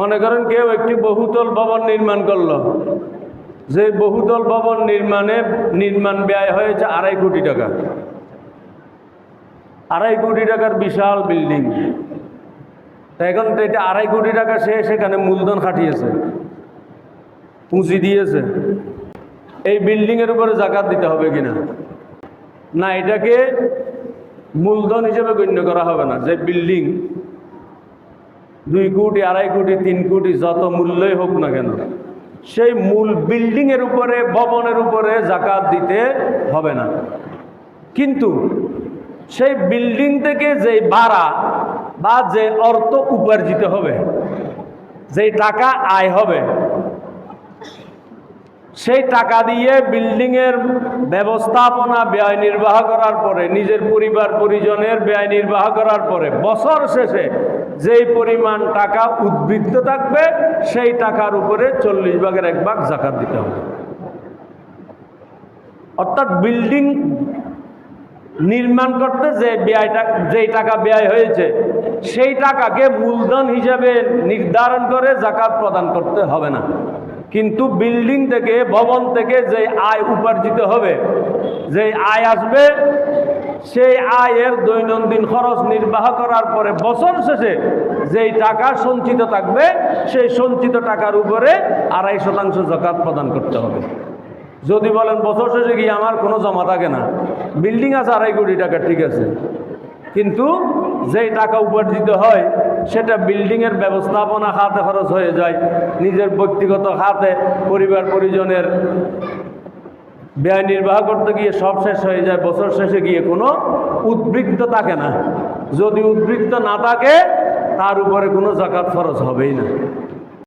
মনে করেন কেউ একটি বহুতল ভবন নির্মাণ করল। যে বহুতল ভবন নির্মাণে নির্মাণ ব্যয় হয়েছে আড়াই কোটি টাকা। আড়াই কোটি টাকার বিশাল বিল্ডিং। এখন তো এটা আড়াই কোটি টাকা সে সেখানে মূলধন খাটিয়েছে, পুঁজি দিয়েছে। এই বিল্ডিংয়ের উপরে জাকাত দিতে হবে কিনা? না, এটাকে মূলধন হিসেবে গণ্য করা হবে না। যে বিল্ডিং দুই কোটি, আড়াই কোটি, তিন কোটি, যত মূল্যই হোক না কেন, সেই মূল বিল্ডিংয়ের উপরে, ভবনের উপরে জাকাত দিতে হবে না। কিন্তু সেই বিল্ডিং থেকে যে ভাড়া বা যে অর্থ উপার্জিত হবে, যে টাকা আয় হবে সেই টাকা দিয়ে বিল্ডিংয়ের ব্যবস্থাপনা ব্যয় নির্বাহ করার পরে, নিজের পরিবার পরিজনের ব্যয় নির্বাহ করার পরে, বছর শেষে যেই পরিমাণ টাকা উদ্বৃত্ত থাকবে, সেই টাকার উপরে চল্লিশ ভাগের এক ভাগ জাকাত দিতে হবে। অর্থাৎ বিল্ডিং নির্মাণ করতে যে ব্যয়টা, যেই টাকা ব্যয় হয়েছে, সেই টাকাকে মূলধন হিসাবে নির্ধারণ করে জাকাত প্রদান করতে হবে না। কিন্তু বিল্ডিং থেকে, ভবন থেকে যে আয় উপার্জিত হবে যে আয় আসবে, সেই আয়ের দৈনন্দিন খরচ নির্বাহ করার পরে বছর শেষে যেই টাকা সঞ্চিত থাকবে, সেই সঞ্চিত টাকার উপরে আড়াই শতাংশ জাকাত প্রদান করতে হবে। যদি বলেন বছর শেষে গিয়ে আমার কোনো জমা থাকে না, বিল্ডিং আছে আড়াই কোটি টাকা, ঠিক আছে। কিন্তু যেই টাকা উপার্জিত হয় সেটা বিল্ডিংয়ের ব্যবস্থাপনা খাতে খরচ হয়ে যায়। নিজের ব্যক্তিগত খাতে পরিবার পরিজনের ব্যয় নির্বাহ করতে গিয়ে সব শেষ হয়ে যায়, বছর শেষে গিয়ে কোনো উদ্বৃত্ত থাকে না। যদি উদ্বৃত্ত না থাকে, তার উপরে কোনো জাকাত খরচ হবেই না।